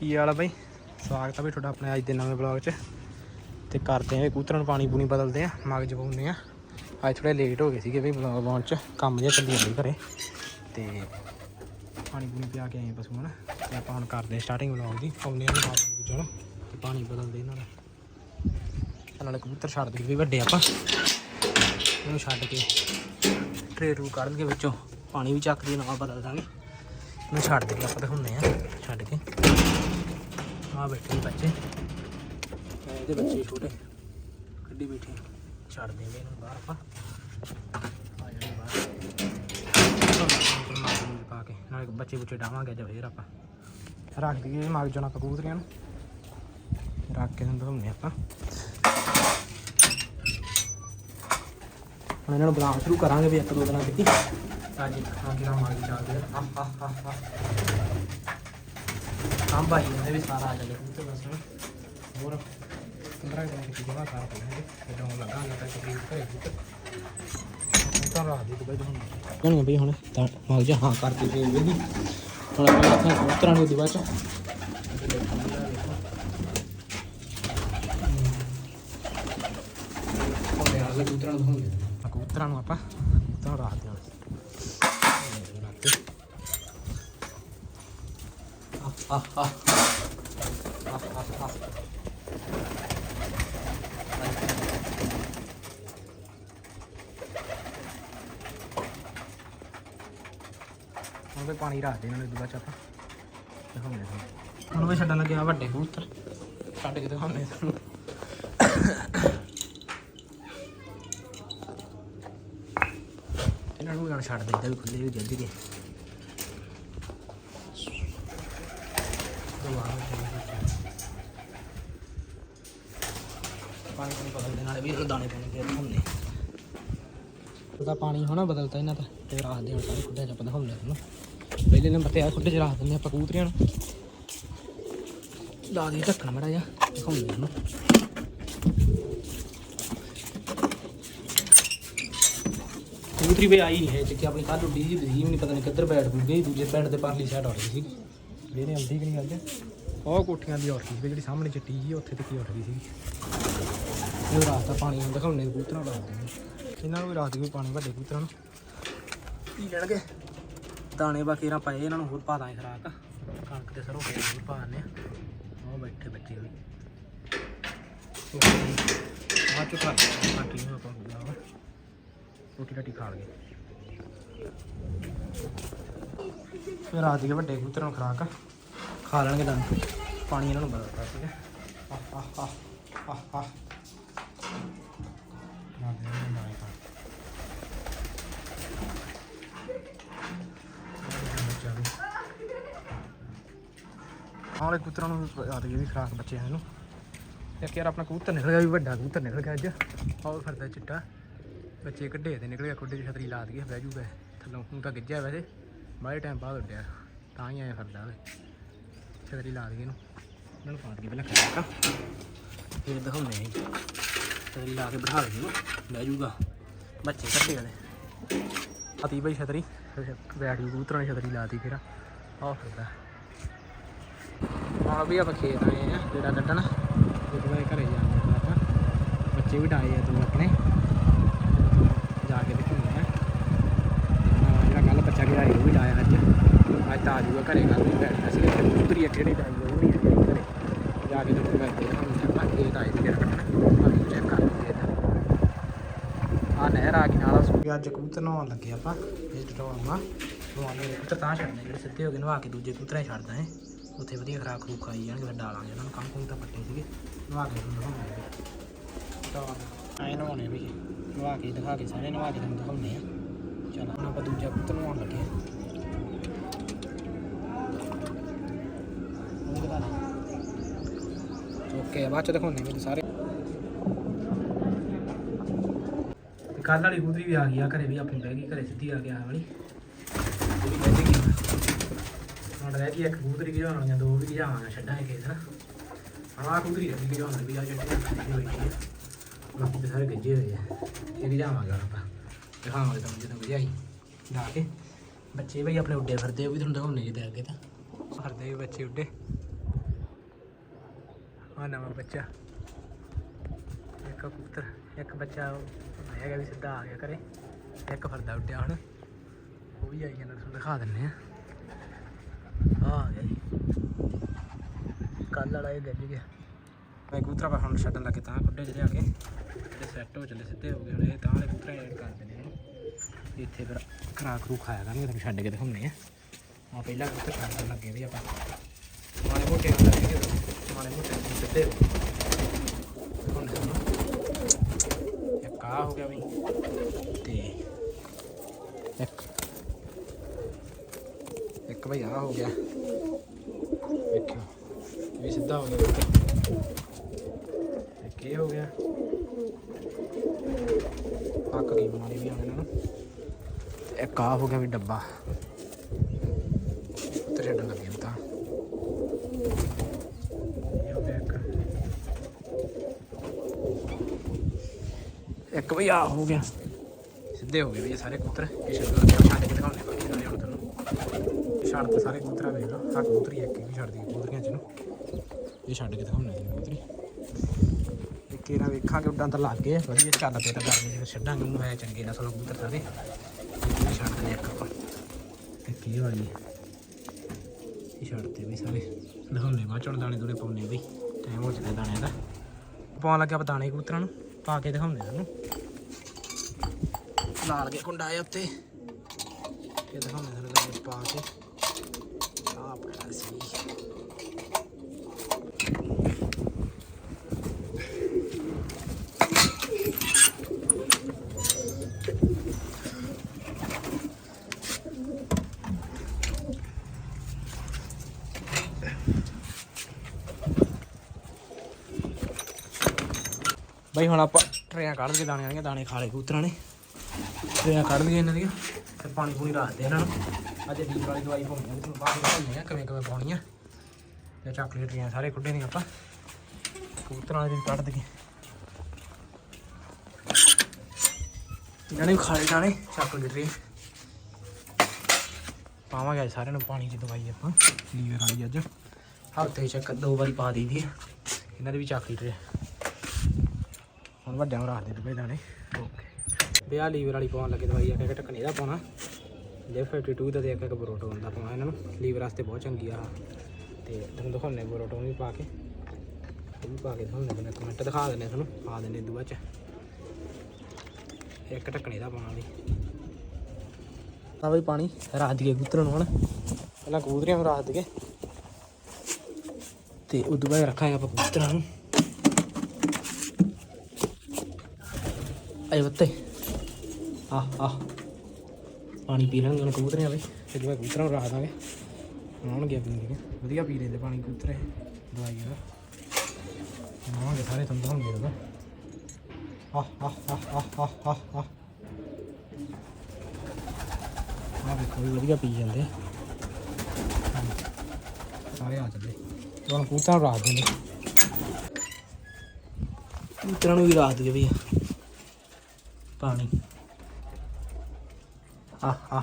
ਕੀ ਹਾਲ ਆ ਬਾਈ? ਸਵਾਗਤ ਆ ਬਈ ਤੁਹਾਡਾ ਆਪਣੇ ਅੱਜ ਦੇ ਨਵੇਂ ਬਲੌਗ 'ਚ। ਤੇ ਕਰਦੇ ਆਂ ਕਬੂਤਰਾਂ ਨੂੰ ਪਾਣੀ ਪੂਣੀ ਬਦਲਦੇ ਆ, ਮਗਜ ਪਾਉਂਦੇ ਆ। ਅੱਜ ਥੋੜੇ ਲੇਟ ਹੋ ਗਏ ਸੀਗੇ ਬਈ ਬਲੌਗ ਪਾਉਣ 'ਚ, ਕੰਮ ਜਿਹਾ ਚੱਲੀ ਜਾਂਦਾ ਘਰੇ। ਤੇ ਪਾਣੀ ਪੂਣੀ ਪਿਆ ਕੇ ਆਏ ਪਸ਼ੂਆਂ ਨੂੰ ਤੇ ਆਪਾਂ ਹੁਣ ਕਰਦੇ ਆ ਸਟਾਰਟਿੰਗ ਬਲੌਗ ਦੀ ਪਾਉਂਦੇ ਆ ਬਾਅਦ ਵਿੱਚ ਹੁਣ ਤੇ ਪਾਣੀ ਬਦਲਦੇ ਇਹਨਾਂ ਦਾ। ਨਾਲੇ ਕਬੂਤਰ ਛੱਡ ਦੇ ਵੀ ਵੱਡੇ ਆਪਾਂ। ਇਹਨੂੰ ਛੱਡ ਕੇ ਟਰੇ ਰੂ ਕੱਢਣਗੇ ਵਿੱਚੋਂ। ਪਾਣੀ ਵੀ ਚੱਕ ਕੇ ਨਵਾਂ ਬਦਲ ਦਾਂਗੇ। ਇਹਨੂੰ ਛੱਡ ਦੇ ਕੇ ਆਪਾਂ ਦਿਖਾਉਂਦੇ ਆ, ਛੱਡ ਕੇ। ਆ ਬੈਠੇ ਨੇ ਬੱਚੇ। ਇਹ ਇਹਦੇ ਬੱਚੇ ਛੋਟੇ। ਕੱਢੀ ਬੈਠੇ ਛੱਡ ਦੇਂਗੇ ਇਹਨੂੰ ਬਾਹਰ ਆਪਾਂ। ਆ ਜਾਣੇ ਬਾਹਰ। ਮਾਰ ਮੂਰ ਪਾ ਕੇ ਨਾਲੇ ਬੱਚੇ ਬੁੱਚੇ ਡਾਵਾਂਗੇ ਅੱਜ ਫੇਰ ਆਪਾਂ। ਰੱਖ ਦਈਏ ਮਗ ਜਣਾ ਕਬੂਤਰੀਆਂ ਨੂੰ। ਰੱਖ ਕੇ ਤੁਹਾਨੂੰ ਦਿਖਾਉਂਦੇ ਆਪਾਂ। ਹੁਣ ਇਹਨਾਂ ਨੂੰ ਬੁਲਾਉਣਾ ਸ਼ੁਰੂ ਕਰਾਂਗੇ ਵੀ ਇੱਕ ਦੋ ਦਿਨਾਂ ਹੀ। ਅੱਜ ਹਾਂ ਕਿਰਾ ਕੇ ਚੱਲਦੇ ਆ। ਕੰਮ ਭਾਈ ਨੇ ਵੀ ਸਾਰਾ ਆ ਜਾਵੇ ਕਬੂਤਰ ਬਸ। ਹੋਰ। 15 ਦਿਨ ਦੀ ਜਗ੍ਹਾ ਕਰ ਪਾਵਾਂਗੇ ਜਦੋਂ ਲਗਾਂਗੇ ਤਾਂ ਕਬੂਤਰ ਘਰੇ ਕਬੂਤਰ ਕਬੂਤਰ ਰਾਤ ਦੀ ਦੁਬਈ ਹੁਣ ਜਾਣਗੇ ਬਈ ਹੁਣ ਤਾਂ ਮਾਗ ਜਾ ਹਾਂ ਕਰਤੀ ਫੇਰ ਵੇਦੀ ਹੁਣ ਆਪਾਂ ਇੱਥੇ ਕਬੂਤਰਾਂ ਨੂੰ ਦਿਵਾ ਚ। ਕਬੂਤਰਾਂ ਨੂੰ ਨੂੰ ਆਪਾਂ ਤਾਂ ਰਾਤ ਦੇ ਹੁਣ ਵੀ ਪਾਣੀ ਰੱਖ ਦੇ ਇਹਨਾਂ ਨੂੰ ਦੁਬਾਰਾ ਚ ਆਪਾਂ ਦਿਖਾਉਂਦੇ ਤੁਹਾਨੂੰ ਹੁਣ ਵੀ ਛੱਡਣ ਲੱਗੇ ਆ ਵੱਡੇ ਕਬੂਤਰ। ਛੱਡ ਕੇ ਦਿਖਾਉਂਦੇ ਤੁਹਾਨੂੰ। ਇਹਨਾਂ ਨੂੰ ਵੀ ਛੱਡ ਦਿੰਦਾ ਵੀ ਖੁੱਲੇ ਵੀ ਜਲਦੀ ਦੇ ਪਾਣੀ ਪਾਣੀ ਬਦਲਦੇ ਨਾਲੇ ਵੀ ਇਹ ਦਾਣੇ ਪਾਣੇ ਫੇਰ ਹੁੰਦੇ ਉਹਦਾ ਪਾਣੀ ਹੋਣਾ ਬਦਲਤਾ ਇਹਨਾਂ ਦਾ ਤੇ ਰਾਤ ਹੁਣ ਸਾਰੇ ਖੁੱਡੇ ਚ ਆਪਾਂ ਦਿਖਾਉਂਦੇ ਹਾਂ। ਪਹਿਲੇ ਨੰਬਰ ਤੇ ਆ ਖੁੱਡੇ ਚ ਰੱਖ ਦਿੰਦੇ ਆਪਾਂ ਕਬੂਤਰੀਆਂ ਨੂੰ। ਲਾ ਦੀ ਢੱਕਣ ਮੜਾ ਜਾ ਦਿਖਾਉਂਦੇ ਹਾਂ। ਕਬੂਤਰੀ ਵੀ ਆਈ ਨਹੀਂ ਹੈ ਤੇ ਕਿ ਆਪਣੀ ਕੱਲ ਉੱਡੀ ਸੀ ਵੀ ਨਹੀਂ ਪਤਾ ਨਹੀਂ ਕਿੱਧਰ ਬੈਠ ਗਈ, ਦੂਜੇ ਪਿੰਡ ਦੇ ਪਰਲੀ ਸਾਈਡ ਆ ਰਹੀ ਸੀ ਜਿਹੜੇ ਆਉਂਦੀ ਕਿ ਨਹੀਂ ਅੱਜ ਉਹ ਕੋਠੀਆਂ ਦੀ ਔਰ ਸੀ ਜਿਹੜੀ ਸਾਹਮਣੇ ਚਿੱਟੀ ਜੀ ਉੱਥੇ ਤੇ ਕੀ ਉੱਠ ਗਈ ਸੀ ਇਹ ਰਾਤ ਦਾ ਪਾਣੀ ਹੁਣ ਦਿਖਾਉਣੇ ਕਬੂਤਰਾਂ ਨੂੰ ਇਹਨਾਂ ਨੂੰ ਵੀ ਰਾਤ ਵੀ ਪਾਣੀ ਵੱਡੇ ਕਬੂਤਰਾਂ ਨੂੰ। ਪੀ ਲੈਣਗੇ ਦਾਣੇ ਬਾਕੀ ਇਹਨਾਂ ਪਏ, ਇਹਨਾਂ ਨੂੰ ਹੋਰ ਪਾ ਦਾਂਗੇ ਖਰਾਕ। ਕਣਕ ਤੇ ਸਰੋਂ ਫੇਰ ਹੋਰ ਪਾ ਦਿੰਦੇ ਆ ਉਹ ਬੈਠੇ ਬੱਚੇ ਵੀ। ਆ ਚੁੱਕਾ ਕੱਟ ਲਈ ਆਪਾਂ ਬੁਲਾਵਾ ਰੋਟੀ ਰਾਟੀ ਖਾ ਲਗੇ ਫਿਰ ਰਾਤ ਦੇ ਵੱਡੇ ਕਬੂਤਰਾਂ ਨੂੰ ਖਰਾਕ ਖਾ ਲੈਣਗੇ ਤਾਂ ਪਾਣੀ ਇਹਨਾਂ ਨੂੰ ਬਦਲਦਾ ਠੀਕ ਹੈ। ਆਹ ਆਹ ਆਹ ਆਹ। ਵਾਲੇ ਕਬੂਤਰਾਂ ਨੂੰ ਆ ਗਈ ਵੀ ਖਰਾਕ ਬੱਚਿਆਂ ਨੂੰ ਇੱਕ ਯਾਰ ਆਪਣਾ ਕਬੂਤਰ ਨਿਕਲ ਗਿਆ ਵੀ ਵੱਡਾ ਕਬੂਤਰ ਨਿਕਲ ਗਿਆ ਅੱਜ। ਆਹ ਫਿਰਦਾ ਚਿੱਟਾ। ਬੱਚੇ ਕੱਢੇ ਤੇ ਨਿਕਲ ਗਿਆ, ਕੁੱਡੇ ਦੀ ਛਤਰੀ ਲਾ ਦਈਏ ਬਹਿ ਜੂਗਾ ਥੱਲੋਂ ਹੁਣ ਤਾਂ ਗਿੱਜਿਆ ਵੈਸੇ, ਬਾਹਲੇ ਟਾਈਮ ਬਾਅਦ ਉੱਡਿਆ। ਤਾਂ ਹੀ ਆਇਆ ਫਿਰਦਾ ਵੇ। ਛਤਰੀ ਲਾ ਦਈਏ ਇਹਨੂੰ। ਇਹਨਾਂ ਨੂੰ ਪਾ ਦਈਏ ਪਹਿਲਾਂ ਖਰਾਕਾ ਫਿਰ ਦਿਖਾਉਂਦੇ ਆਂ ਛਤਰੀ ਲਾ ਕੇ ਬਿਠਾ ਦਈਏ ਇਹਨੂੰ। ਬਹਿ ਜੂਗਾ। ਬੱਚੇ ਕੱਢੇ ਵਾਲੇ। ਆਤੀ ਬਈ ਛਤਰੀ। ਬੈਠ ਗਈ ਕਬੂਤਰਾਂ ਨੇ ਛਤਰੀ ਲਾਤੀ ਫਿਰ। ਆਹ ਫਿਰਦਾ। ਹੁਣ ਵੀ ਆਪਾਂ ਖੇਤ ਆਏ ਆ ਜਿਹੜਾ ਕੱਢਣ। ਜਦੋਂ ਇਹ ਘਰੇ ਜਾਂਦੇ ਆ ਆਪਾਂ ਬੱਚੇ ਵੀ ਡਾਏ ਆ ਦੋ ਆਪਣੇ। ਜਾ ਕੇ ਦੇਖੂੰਗਾ ਨਾਲ ਜਿਹੜਾ ਕੱਲ ਬੱਚਾ ਗਿਆ ਉਹ ਵੀ ਡਾਇਆ ਅੱਜ। ਅੱਜ ਤਾਂ ਆ ਜੂਗਾ ਘਰੇ ਕੱਲ ਵੀ ਬੈਠਣਾ ਸੀ। ਤੇ ਕਬੂਤਰੀ ਅੱਗੇ ਨਹੀਂ ਡਾਈ ਉਹ ਨਹੀਂ ਹੈਗੀ ਘਰੇ। ਜਾ ਕੇ ਦੇਖੂੰਗਾ ਇੱਥੇ ਹੁਣ ਆਪਾਂ ਖੇਤ ਆਏ ਸੀ ਜਿਹੜਾ ਕੱਢਣ। ਆ ਚੈੱਕ ਕਰ ਲਈਏ ਆ ਨਹਿਰ ਆ ਗਈ ਨਾਲ ਸੁੱਕ ਅੱਜ ਕਬੂਤਰ ਨਹਾਉਣ ਲੱਗੇ ਆਪਾਂ ਇਹ ਟਟੋਣਾ ਨਹਾਉਣੇ ਕਬੂਤਰ ਤਾਂ ਛੱਡਨੇ ਜਿਹੜੇ ਸਿੱਧੇ ਹੋ ਗਏ ਨਵਾ ਕੇ ਦੂਜੇ ਕਬੂਤਰਾਂ ਛੱਡਦਾ ਹੈ ਉੱਥੇ ਵਧੀਆ ਖਰਾਕ ਖਰੂਕ ਖਾਈ ਜਾਣਗੇ, ਫਿਰ ਡਾਲਾਂਗੇ ਉਹਨਾਂ ਨੂੰ ਕੰਮ ਕੁੰਮ ਤਾਂ ਪੱਟੇ ਸੀਗੇ, ਨਵਾ ਕੇ ਤੁਹਾਨੂੰ ਦਿਖਾਉਂਦੇ ਤਾਂ ਐ ਨਵਾਉਣੇ ਵੀ, ਨਵਾ ਕੇ ਦਿਖਾ ਕੇ ਸਾਰੇ ਨਵਾ ਕੇ ਤੁਹਾਨੂੰ ਦਿਖਾਉਂਦੇ ਆ। ਚਲੋ, ਹੁਣ ਆਪਾਂ ਦੂਜਾ ਕਬੂਤਰ ਨਵਾਉਣ ਲੱਗੇ ਓਕੇ ਬਾਅਦ ਚ ਦਿਖਾਉਂਦੇ ਮੈਨੂੰ ਸਾਰੇ। ਕੱਲ ਵਾਲੀ ਕਬੂਤਰੀ ਵੀ ਆ ਗਈ ਆ, ਘਰੇ ਵੀ ਆਪਣੀ ਬਹਿ ਗਈ, ਘਰੇ ਸਿੱਧੀ ਆ ਗਿਆ ਵਾਲੀ। ਹੁਣ ਰਹਿ ਗਈ ਇੱਕ ਕਬੂਤਰੀ ਗਿਜਾਉਣ ਵਾਲੀਆਂ ਦੋ ਵੀ ਗਿਜਾਵਾਂਗੇ ਛੱਡਾਂਗੇ ਕੇਸ ਨਾ ਆਹ ਕਬੂਤਰੀ ਰਹਿ ਗਈ ਗਿਜਾਉਣ ਵਾਲੀ ਵੀ ਆ ਜਿਹੜੀ ਹੋਈ ਹੈ ਬਾਕੀ ਤਾਂ ਸਾਰੇ ਗੱਜੇ ਹੋਏ ਆ। ਇਹ ਗਿਜਾਵਾਂਗੇ ਹੁਣ ਆਪਾਂ। ਦਿਖਾਵਾਂਗੇ ਤੁਹਾਨੂੰ ਜਦੋਂ ਗਿਜਾਈ ਲਾ ਕੇ। ਬੱਚੇ ਬਈ ਆਪਣੇ ਉੱਡੇ ਫਿਰਦੇ ਉਹ ਵੀ ਤੁਹਾਨੂੰ ਦਿਖਾਉਣੇ ਜਿਹਦੇ ਅੱਗੇ ਤਾਂ। ਫਿਰਦੇ ਵੀ ਬੱਚੇ ਉੱਡੇ। ਆ ਨਵਾਂ ਬੱਚਾ। ਇੱਕ ਕਬੂਤਰ, ਇੱਕ ਬੱਚਾ ਹੈਗਾ ਵੀ ਸਿੱਧਾ ਆ ਗਿਆ ਘਰੇ। ਇੱਕ ਫਰਦਾ ਉੱਡਿਆ ਹੁਣ ਉਹ ਵੀ ਆਈ ਜਾਂਦਾ, ਤੁਹਾਨੂੰ ਦਿਖਾ ਦਿੰਨੇ ਆ ਆ ਗਿਆ ਜੀ ਕੱਲ ਵਾਲਾ ਇਹ ਗੱਜ ਗਿਆ। ਮੈਂ ਕਬੂਤਰ ਆਪਾਂ ਹੁਣ ਛੱਡਣ ਲੱਗੇ ਤਾਂ ਖੁੱਡੇ ਜਿਹੜੇ ਆ ਕੇ। ਜਿਹੜੇ ਸੈੱਟ ਹੋ ਚੱਲੇ ਸਿੱਧੇ ਹੋ ਗਏ ਹੁਣ, ਇਹ ਤਾਂ ਵਾਲੇ ਕਬੂਤਰ ਐਡ ਕਰ ਦਿੰਦੇ ਨੇ ਇੱਥੇ ਫਿਰ ਖਰਾ ਖਰੂ ਖਾਇਆ ਕਰਾਂਗੇ ਤੁਹਾਨੂੰ ਛੱਡ ਕੇ ਦਿਖਾਉਂਦੇ ਆ। ਆ ਪਹਿਲਾਂ ਕਬੂਤਰ ਛੱਡਣ ਲੱਗੇ ਵੀ ਆਪਾਂ। ਮਾੜੇ ਮੋਟੇ ਨਾਲ ਲੱਗੇ ਮਾੜੇ ਮੋਟੇ ਸਿੱਧੇ ਹੋ ਗਏ। ਇੱਕ ਆ ਹੋ ਗਿਆ ਵੀ। ਤੇ ਇੱਕ। ਇੱਕ ਭਈ ਆ ਹੋ ਗਿਆ। ਸਿੱਧਾ ਹੋ ਗਿਆ? ਉੱਤੇ ਇੱਕ ਇਹ ਹੋ ਗਿਆ? ਪੱਕ ਗਈ ਮਾਰੀ ਵੀ ਹੁਣ ਇਹਨਾਂ ਨੂੰ। ਇੱਕ ਆ ਹੋ ਗਿਆ ਵੀ ਡੱਬਾ। ਉੱਤੇ ਛੱਡਣ ਲੱਗੇ ਹੁਣ ਤਾਂ। ਇੱਕ। ਵੀ ਆ ਹੋ ਗਿਆ। ਸਿੱਧੇ ਹੋ ਗਏ ਵੀ ਸਾਰੇ ਕੁੱਤਰ ਇਹ ਛੱਡ ਲੱਗੇ ਛੱਡ ਕੇ ਦਿਖਾਉਣੇ ਬਾਕੀ ਸਾਰੇ ਹੁਣ ਤੁਹਾਨੂੰ ਛੱਡ ਤੇ ਸਾਰੇ ਕਬੂਤਰਾਂ ਵੇਖ ਲਓ ਆ ਕਬੂਤਰੀ ਇੱਕ ਹੀ ਛੱਡਦੀ ਕਬੂਤਰੀਆਂ ਚ ਨੂੰ ਇਹ ਛੱਡ ਕੇ ਦਿਖਾਉਣੇ ਦੀ ਕਬੂਤਰੀ ਇਹ ਕੇਰਾ ਵੇਖਾਂਗੇ ਉੱਡਾਂ ਤਾਂ ਲੱਗ ਗਏ ਵਧੀਆ ਚੱਲ ਪਏ ਤਾਂ ਗਰਮੀ ਜਿਵੇਂ ਛੱਡਾਂਗੇ ਉਹਨੂੰ ਹੈ ਚੰਗੇ ਨਸਲ ਕਬੂਤਰ ਸਾਰੇ ਇਹ ਛੱਡ ਦਿੰਦੇ ਇੱਕ ਆਪਾਂ। ਤੇ ਕੀ ਵਾਲੀ ਇਹ ਛੱਡਦੇ ਵੀ ਸਾਰੇ। ਦਿਖਾਉਣੇ ਬਾਅਦ ਚੋਂ ਦਾਣੇ ਦੂਣੇ ਪਾਉਣੇ ਵੀ ਟਾਈਮ ਹੋ ਜਾਂਦਾ ਦਾਣਿਆਂ ਦਾ। ਪਾਉਣ ਲੱਗਿਆ ਆਪਾਂ ਦਾਣੇ ਕਬੂਤਰਾਂ ਨੂੰ ਪਾ ਕੇ ਦਿਖਾਉਂਦੇ ਸਾਨੂੰ ਲਾਲ ਕੇ ਕੁੰਡਾ ਆ ਉੱਤੇ ਇਹ ਦਿਖਾਉਂਦੇ ਸਾਨੂੰ ਦਾਣੇ ਪਾ ਕੇ। ਆ ਸੀ। ਬਈ ਹੁਣ ਆਪਾਂ ਟਰੇਆਂ ਕੱਢ ਕੇ ਦਾਣੇ ਵਾਲੀਆਂ ਦਾਣੇ ਖਾ ਲਏ ਕਬੂਤਰਾਂ ਨੇ। ਟਰੇਆਂ ਕੱਢ ਲਈਆਂ ਇਹਨਾਂ ਦੀਆਂ ਤੇ ਪਾਣੀ ਪੂਣੀ ਰੱਖਦੇ ਇਹਨਾਂ ਨੂੰ। ਅੱਜ ਡੀਪ ਵਾਲੀ ਦਵਾਈ ਪਾਉਣੀ ਆ ਬਾਅਦ ਵਿੱਚ ਆ ਕਿਵੇਂ ਕਿਵੇਂ ਪਾਉਣੀ ਆ। ਤੇ ਚਾਕਲੇਟ ਟਰੇਆਂ, ਸਾਰੇ ਖੁੱਡੇ ਦੀਆਂ ਆਪਾਂ। ਕਬੂਤਰਾਂ ਵਾਲੇ ਕੱਢ ਦਈਏ। ਇਹਨਾਂ ਨੇ ਵੀ ਖਾ ਲਏ ਦਾਣੇ ਚਾਕਲੇਟ ਟਰੇ ਪਾਵਾਂਗੇ ਅੱਜ ਸਾਰਿਆਂ ਨੂੰ ਪਾਣੀ ਦੀ ਦਵਾਈ ਆਪਾਂ, ਲੀਵਰ ਵਾਲੀ ਅੱਜ। ਹਫ਼ਤੇ 'ਚ ਦੋ ਵਾਰੀ ਪਾ ਦਈਦੀ ਇਹਨਾਂ ਦੇ ਵੀ ਚਾਕਲੇਟ ਟਰੇ ਹੁਣ ਵੱਡਿਆਂ ਨੂੰ ਰੱਖ ਦੇ ਡੁੱਬੇ ਦਾਣੇ ਓਕੇ ਵਿਆਹ ਲੀਵਰ ਵਾਲੀ ਪਾਉਣ ਲੱਗੇ ਦਵਾਈ ਆ ਕੇ ਢੱਕਣੇ ਦਾ ਪਾਉਣਾ। ਜੇ 52 ਦਾ ਤੇ ਇੱਕ ਇੱਕ ਬਰੋਟੋਨ ਦਾ ਪਾਉਣਾ ਇਹਨਾਂ ਨੂੰ। ਲੀਵਰ ਵਾਸਤੇ ਬਹੁਤ ਚੰਗੀ ਆ। ਆਹ। ਤੇ ਤੁਹਾਨੂੰ ਦਿਖਾਉਂਦੇ ਬਰੋਟੋਨ ਵੀ ਪਾ ਕੇ। ਇਹ ਵੀ ਪਾ ਕੇ ਦਿਖਾਉਂਦੇ ਬੰਦੇ ਕਮੈਂਟ ਦਿਖਾ ਦਿੰਦੇ ਤੁਹਾਨੂੰ, ਪਾ ਦਿੰਦੇ ਦੁਆ ਚ। ਇੱਕ ਢੱਕਣੇ ਦਾ ਪਾਉਣਾ ਵੀ। ਆ ਬਈ ਪਾਣੀ, ਰੱਖ ਦੀ ਕਬੂਤਰਾਂ ਨੂੰ ਹੁਣ। ਪਹਿਲਾਂ ਕਬੂਤਰੀਆਂ ਨੂੰ ਰਾਤ ਦੇ ਤੇ ਉਦੋਂ ਬਾਅਦ ਰੱਖਾਂਗੇ ਆਪਾਂ ਕਬੂਤਰਾਂ ਨੂੰ। ਆਏ ਬੱਤੇ। ਆ ਆ ਪਾਣੀ ਪੀ ਲੈਣਗੇ ਹੁਣ ਕਬੂਤਰੇ ਆਵੇ ਫਿਰ ਮੈਂ ਕਬੂਤਰਾਂ ਨੂੰ ਰੱਖ ਦਾਂਗੇ। ਆਉਣਗੇ ਪੀਣਗੇ ਵਧੀਆ ਪੀ ਲੈਂਦੇ ਪਾਣੀ ਕਬੂਤਰੇ ਦਵਾਈ ਦਾ ਆਉਣਗੇ ਸਾਰੇ ਤੰਦ ਹੋਣਗੇ ਉਹਦਾ ਆ ਆ ਆ ਆ ਆ ਆ ਆ ਵੇਖੋ ਵੀ ਵਧੀਆ ਪੀ ਜਾਂਦੇ। ਸਾਰੇ ਆ ਚੱਲੇ ਹੁਣ ਕਬੂਤਰਾਂ ਨੂੰ ਰੱਖ ਦਿੰਦੇ। ਕਬੂਤਰਾਂ ਨੂੰ ਵੀ ਰੱਖ ਦਈਏ ਭਈਆ। ਪਾਣੀ। ਆ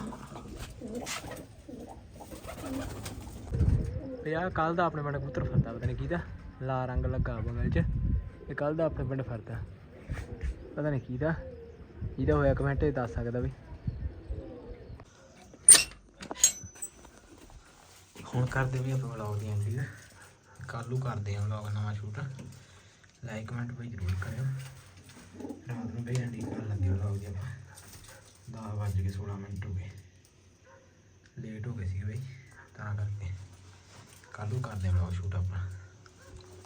ਤੇ ਆ ਕੱਲ ਦਾ ਆਪਣੇ ਪਿੰਡ ਕਬੂਤਰ ਫਰਦਾ ਪਤਾ ਨਹੀਂ ਕਿਹਦਾ। ਲਾ ਰੰਗ ਲੱਗਾ ਬਗਲ 'ਚ ਇਹ ਕੱਲ ਦਾ ਆਪਣੇ ਪਿੰਡ ਫਰਦਾ ਪਤਾ ਨਹੀਂ ਕਿਹਦਾ। ਜਿਹਦਾ ਹੋਇਆ ਕਮੈਂਟ 'ਚ ਦੱਸ ਸਕਦਾ ਵੀ। ਹੁਣ ਕਰਦੇ ਵੀ ਆਪਾਂ ਵਲੌਗ ਦੀ ਐਂਡਿੰਗ ਕੱਲੂ ਕਰਦੇ ਆ ਵਲੌਗ ਨਵਾਂ ਸ਼ੂਟ ਲਾਈਕ ਕਮੈਂਟ ਵੀ ਜ਼ਰੂਰ ਕਰਿਓ। ਰਾਤ ਨੂੰ ਬਈ ਐਂਡਿੰਗ ਕਰਨ ਲੱਗੇ ਵਲੌਗ ਦੀ ਆਪਾਂ। 10 ਵੱਜ ਕੇ 16 ਮਿੰਟ ਹੋ ਗਏ। ਲੇਟ ਹੋ ਗਏ ਸੀ ਬਈ, ਤਾਂ ਕਰਕੇ। ਕੱਲੂ ਕਰਦੇ ਵਲੌਗ ਸ਼ੂਟ ਆਪਣਾ।